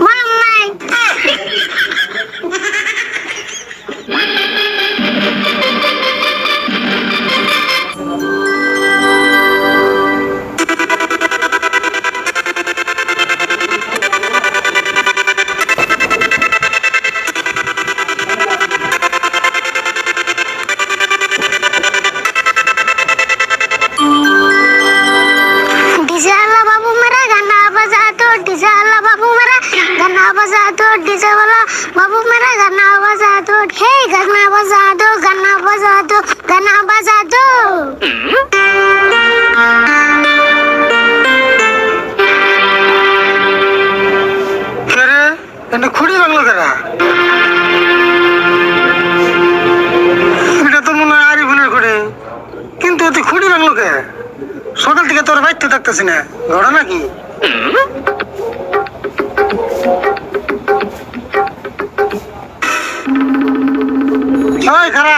মা ডিজে वाला বাবু মেরা গানা বাজা তো হে গানা বাজা দো, গানা বাজা দো, গানা বাজা দো। কে রে এনে খুঁড়ি ভাঙলো কেনা এটা তো মনে হয় আরিফুলের খুঁড়ি। কিন্তু তুই খুঁড়ি ভাঙলো কে? সকাল থেকে তোর বাইতে থাকতেছি না। ঘটনা কি? ওই খারা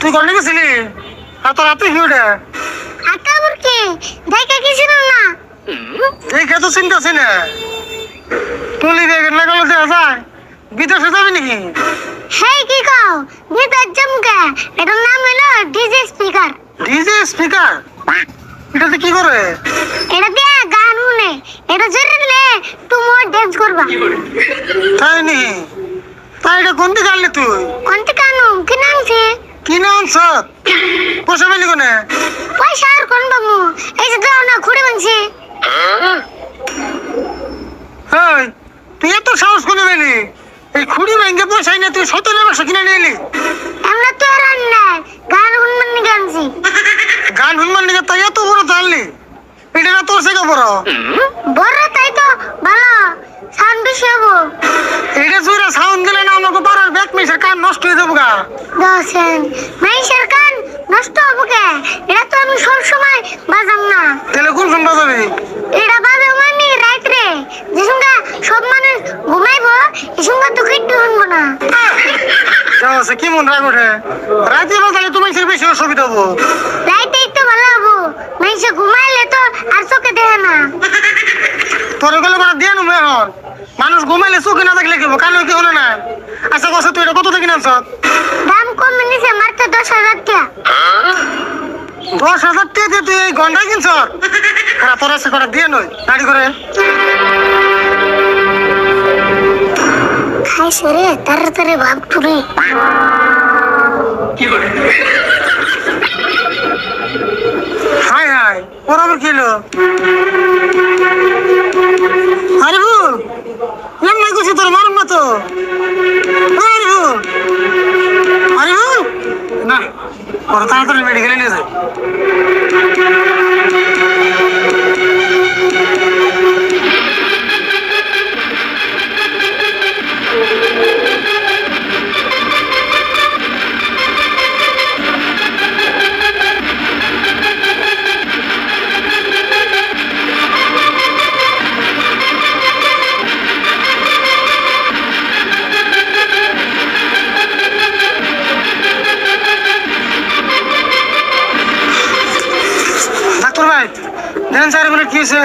তুই কল গেছিলি? আর তোর হাতে হিউডে দেখা কিছু না দেখে তো চিন্তাছি না। তুলি দেখে না গেলে দেখা যায় বিদেশে যাবি নাকি? হে কি কও? বিদার জমকা এটার নাম হলো ডিজে স্পিকার। DJ speaker? এটাতে কি করে? এটা দিয়ে এটা জোরে দিলে তুমি ডান্স করবা। তাই নি তাই এটা কোন দিকে আনলি তুই? কোনটি কানু কি নামছে কি না আনছ পয়সা পেলি কোনে? পয়সা আর কোন বাবু এই যে দাও না খুঁড়ে ভাঙছে হেই তুই এত সাহস করে পেলি? এই খুঁড়ি ব্যাংকে পয়সা না তুই সতেরো বছর কিনে নিয়ে এলি? আমরা তো আর না গান শুনবেন নি গানছি গান শুনবার নিকে তাই এত এটা না বড়। বড় তাই তো ভালো সাউন্ড বেশি হব এটা জোরে সাউন্ড দিলে না আমাকে পাড়ার ব্যাক মিশার কান নষ্ট হয়ে যাব গা। দশেন মাইশের কান নষ্ট হব কে? এটা তো আমি সব সময় বাজাম না। তাহলে কোন শুনবা যাবি এটা বাজে মানে রাত্রে যে সঙ্গে সব মানুষ ঘুমাইবো এই সঙ্গে তো কিট্টু শুনব না। যাও আছে কি মন রাগ ওঠে? রাতে বাজালে তুমি বেশি অসুবিধা হব। রাইতেই তো ভালো হব। মাইশে ঘুমাইলে তো আর চোখে দেখে না। তোর গেলে করে দিয়ে নেব এখন। মানুষ ঘুমাইলে চোখে না থাকলে কেবো কানে কি হলো না? আচ্ছা কষ্ট তুই এটা কত থেকে নামছ দাম কমে নিছে মাত্র দশ হাজার টাকা। দশ হাজার টাকা দিয়ে তুই এই ঘন্টায় কিনছ হ্যাঁ তোর আছে করে দিয়ে নই গাড়ি করে খাইছে রে তাড়াতাড়ি ভাব টুরে হাই হাই ওর আবার কি হলো আরে ভুল এমন কিছু তোর মারুম না তো আরে ভুল আরে ভুল না, ওরা তাড়াতাড়ি মেডিকেলে নিয়ে যায়। কি হয়েছে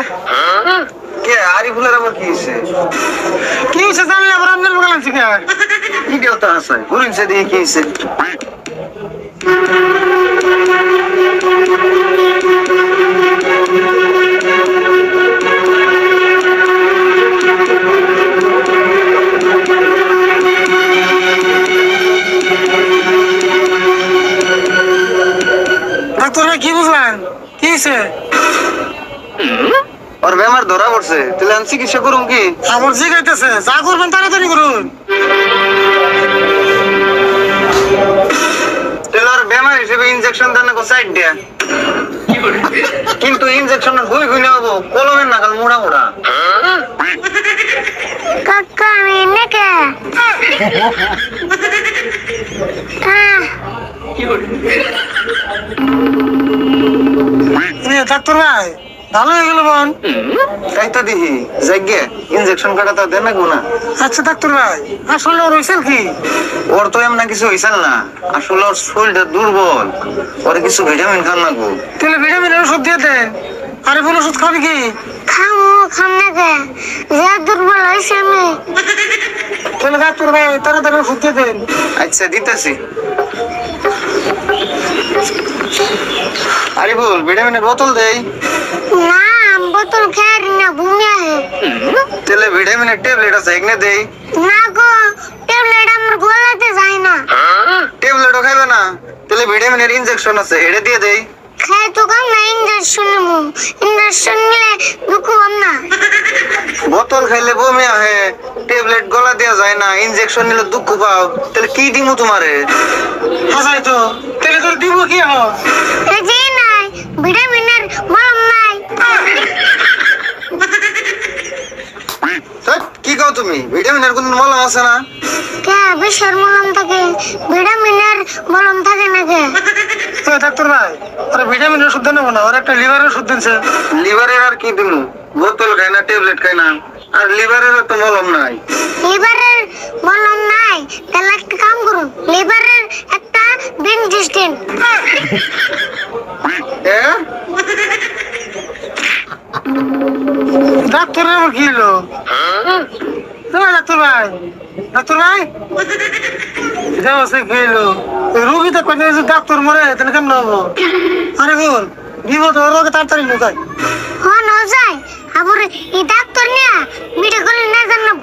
কে আরিফুলের আবার কি হয়েছে কি হয়েছে জানলে আবার আপনার বগাল আনছি কে ভিডিও তো আছে ঘুরিনছে দিয়ে কি হয়েছে পড়ছে তাহলে আমি চিকিৎসা করুম কি? আবার জিগাইতেছে যা করবেন তাড়াতাড়ি করুন। তাহলে ওর বেমার হিসেবে ইনজেকশন দেন না সাইড দিয়া কিন্তু ইনজেকশন গুই গুই নেব কলমের নাগাল মোড়া মোড়া। কাকা আমি নেকে ডাক্তার ভাই। ভালো হয়ে গেল বোন। দিহি ইনজেকশন কাটা তো দেন না না? আচ্ছা ডাক্তার ভাই আসলে ওর হয়েছেন কি? ওর তো এমন কিছু হয়েছে না আসলে ওর শরীরটা দুর্বল ওর কিছু ভিটামিন খান লাগবো তাহলে ভিটামিনের ওষুধ দিয়ে দেন। আরে বল ওষুধ খাবি কি? খামু খাম না কে যে দুর্বল হয়েছে আমি। তাহলে ডাক্তার ভাই তাড়াতাড়ি ওষুধ দিয়ে দেন। আচ্ছা দিতেছি। আরিফুল ভিটামিনের বোতল দেই। না বোতল খেয়ে না ঘুমিয়ে। আহে তাহলে ভিটামিনের ট্যাবলেট আছে এখানে দেই। না গো ট্যাবলেট আমার গলাতে যায় না। ট্যাবলেটও খাইবে না। তাহলে ভিটামিনের ইনজেকশন আছে এটা দিয়ে দেই। খাই তো কাম না ইঞ্জেকশন নেব। নিলে দুঃখ না। বোতল খাইলে বমি আহে ট্যাবলেট গলা দেওয়া যায় না ইনজেকশন নিলে দুঃখ পাও। তাহলে কি দিমু তোমারে? হাসাই তো তাহলে তোর দিব কি এই যে নাই ধ্যাৎ, কি কও তুমি? ভিটামিনের কোন মলম আছে না? কে বিষের মলম থাকে? ভিটামিনের মলম থাকে না কে তো ডাক্তার ভাই ওরা ভিটামিন ওষুধ দেন না ওর একটা লিভারের ওষুধ দিনছে। লিভারের আর কি দিমু? বোতল খাই না ট্যাবলেট খাই না। আর লিভারের তো মলম নাই। লিভারের মলম নাই। তাহলে একটা কাম করুন লিভারের একটা বেঞ্জিস্টেন এ? ডাক্তারের কি হলো হ্যাঁ ডাক্তার ভাই ডাক্তার ভাই যাও সে ওই রোগী তো যে ডাক্তার মরে তাহলে কেমন হব? আরে বল, বিপদ রোগে তাড়াতাড়ি লুকায় হন যায়। আবার এই ডাক্তার নিয়ে ভিডিও কলে না জানাব